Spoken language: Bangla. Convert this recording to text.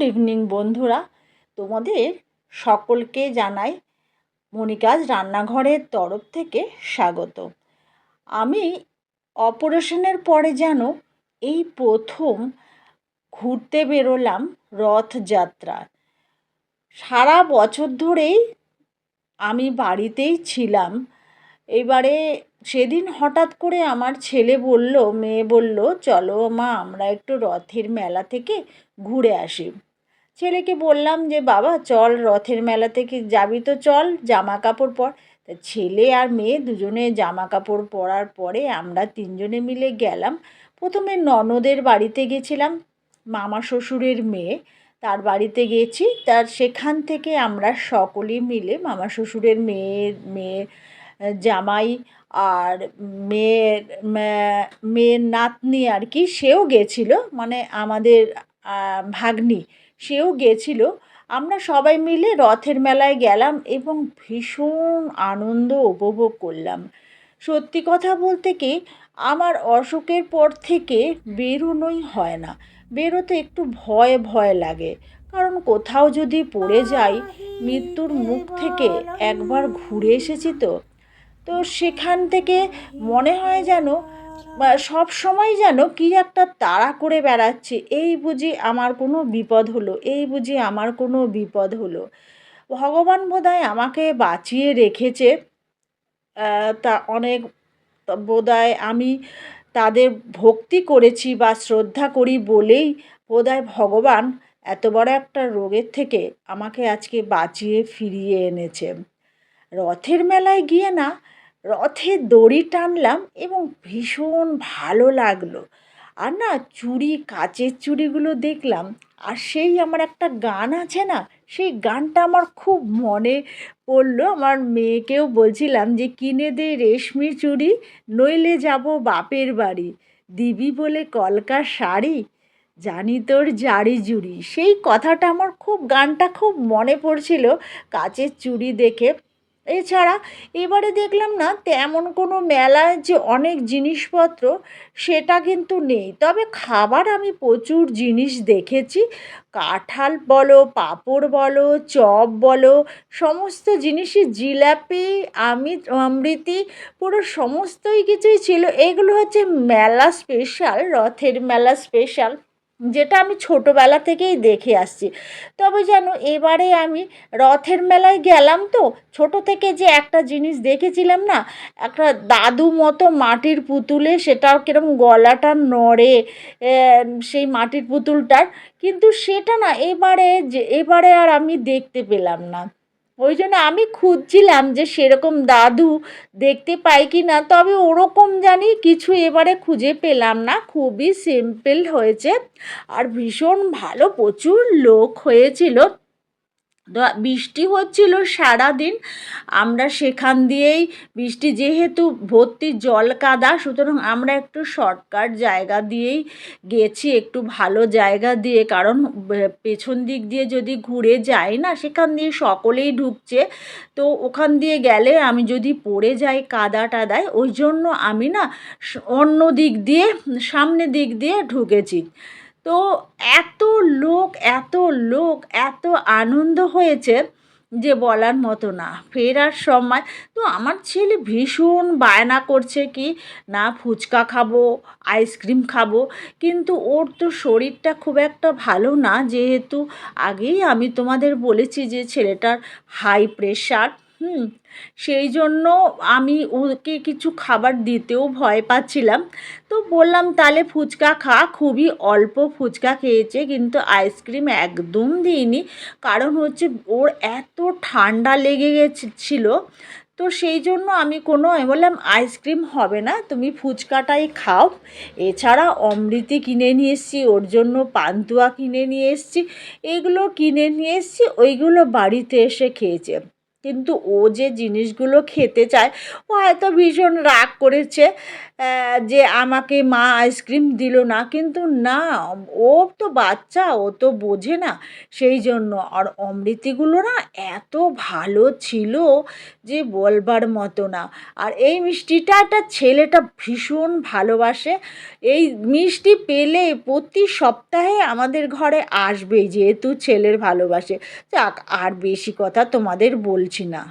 গুড ইভিনিং বন্ধুরা। তোমাদের সকলকে জানাই মনিকাজ রান্নাঘরের তরফ থেকে স্বাগত। আমি অপারেশনের পরে যেন এই প্রথম ঘুরতে বেরোলাম রথযাত্রা। সারা বছর ধরেই আমি বাড়িতেই ছিলাম। এবারে সেদিন হঠাৎ করে আমার ছেলে বলল, মেয়ে বলল, চলো মা, আমরা একটু রথের মেলা থেকে ঘুরে আসি। ছেলেকে বললাম যে, বাবা, চল রথের মেলা থেকে যাবি তো চল জামা কাপড় পর। তা ছেলে আর মেয়ে দুজনে জামা কাপড় পরার পরে আমরা তিনজনে মিলে গেলাম। প্রথমে ননদের বাড়িতে গেছিলাম, মামা শ্বশুরের মেয়ে তার বাড়িতে গেছি। তার সেখান থেকে আমরা সকলেই মিলে মামা শ্বশুরের মেয়ের মেয়ে জামাই আর মেয়ের মেয়ের নাতনি আর কি, সেও গেছিল। মানে আমাদের ভাগ্নি সেও গেছিল। আমরা সবাই মিলে রথের মেলায় গেলাম এবং ভীষণ আনন্দ উপভোগ করলাম। সত্যি কথা বলতে কি, আমার অসুখের পর থেকে বেরোনোই হয় না। বেরোতে একটু ভয় ভয় লাগে। কারণ কোথাও যদি পড়ে যাই, মৃত্যুর মুখ থেকে একবার ঘুরে এসেছি তো। তো সেখান থেকে মনে হয় যেন সব সময় যেন কী একটা তাড়া করে বেড়াচ্ছে, এই বুঝি আমার কোনো বিপদ হলো, এই বুঝি আমার কোনো বিপদ হলো। ভগবান বোধহয় আমাকে বাঁচিয়ে রেখেছে তা অনেক বোধহয় আমি তাদের ভক্তি করেছি বা শ্রদ্ধা করি বলেই বোধহয় ভগবান এত বড় একটা রোগের থেকে আমাকে আজকে বাঁচিয়ে ফিরিয়ে এনেছে। রথের মেলায় গিয়ে না রথে দড়ি টানলাম এবং ভীষণ ভালো লাগল। আর না, চুড়ি, কাচের চুড়িগুলো দেখলাম। আর সেই আমার একটা গান আছে না, সেই গানটা আমার খুব মনে পড়ল। আমার মেয়েকেও বলছিলাম যে, কিনে দে রেশমি চুড়ি, নইলে যাব বাপের বাড়ি। দিবি বলে কলকা শাড়ি, জানি তোর জারি জুড়ি। সেই কথাটা আমার খুব, গানটা খুব মনে পড়ছিল কাচের চুড়ি দেখে। এছাড়া এবারে দেখলাম না তেমন কোনো মেলায় যে অনেক জিনিসপত্র সেটা কিন্তু নেই। তবে খাবার আমি প্রচুর জিনিস দেখেছি। কাঁঠাল বলো, পাঁপড় বলো, চপ বলো, সমস্ত জিনিসই, জিলাপি আমি অমৃতি, পুরো সমস্তই কিছুই ছিল। এগুলো হচ্ছে মেলা স্পেশাল রথের মেলা স্পেশাল যেটা আমি ছোটোবেলা থেকেই দেখে আসছি। তবে যেন এবারে আমি রথের মেলায় গেলাম তো, ছোটো থেকে যে একটা জিনিস দেখেছিলাম না, একটা দাদু মতো মাটির পুতুলে সেটাও কীরকম গলাটা নড়ে সেই মাটির পুতুলটার, কিন্তু সেটা না এবারে যে, এবারে আর আমি দেখতে পেলাম না। ওই জন্য আমি খুঁজছিলাম যে সেরকম দাদু দেখতে পাই কি না, তবে ওরকম জানি কিছু এবারে খুঁজে পেলাম না। খুবই সিম্পল হয়েছে। আর ভীষণ ভালো প্রচুর লোক হয়েছিল। বৃষ্টি হচ্ছিল সারাদিন, আমরা সেখান দিয়েই বৃষ্টি যেহেতু ভর্তি জল কাদা, সুতরাং আমরা একটু শর্টকাট জায়গা দিয়েই গেছি, একটু ভালো জায়গা দিয়ে, কারণ পেছন দিক দিয়ে যদি ঘুরে যাই না, সেখান দিয়ে সকলেই ঢুকছে, তো ওখান দিয়ে গেলে আমি যদি পড়ে যাই কাদা টাদায়, ওই জন্য আমি না অন্য দিক দিয়ে, সামনে দিক দিয়ে ঢুকেছি। তো এত লোক এত লোক, এত আনন্দ হয়েছে যে বলার মতো না। ফেরার সময় তো আমার ছেলে ভীষণ বায়না করছে কি, না, ফুচকা খাব, আইসক্রিম খাব। কিন্তু ওর তো শরীরটা খুব একটা ভালো না। যেহেতু আগেই আমি তোমাদের বলেছি যে ছেলেটার হাই প্রেশার হুম, সেই জন্য আমি ওকে কিছু খাবার দিতেও ভয় পাচ্ছিলাম। তো বললাম, তাহলে ফুচকা খা, খুবই অল্প ফুচকা খেয়েছে, কিন্তু আইসক্রিম একদম দিইনি। কারণ হচ্ছে ওর এত ঠান্ডা লেগে গেছিল। তো সেই জন্য আমি কোনো, আমি বললাম, আইসক্রিম হবে না, তুমি ফুচকাটাই খাও। এছাড়া অমৃতি কিনে নিয়ে এসেছি, ওর জন্য পান্তুয়া কিনে নিয়ে এসেছি। এগুলো কিনে নিয়ে এসেছি, ওইগুলো বাড়িতে এসে খেয়েছে। কিন্তু ও যে জিনিসগুলো খেতে চায় ও হয়তো ভীষণ রাগ করেছে। যে আমাকে মা আইসক্রিম দিল না, কিন্তু না, ও তো বাচ্চা, ও তো বোঝে না। সেই জন্য আর অমৃতিগুলো না এত ভালো ছিল যে বলবার মতো না। আর এই মিষ্টিটা একটা ছেলেটা ভীষণ ভালোবাসে। এই মিষ্টি পেলে প্রতি সপ্তাহে আমাদের ঘরে আসবেই, যেহেতু ছেলের ভালোবাসে। যাক, আর বেশি কথা তোমাদের বলছি না।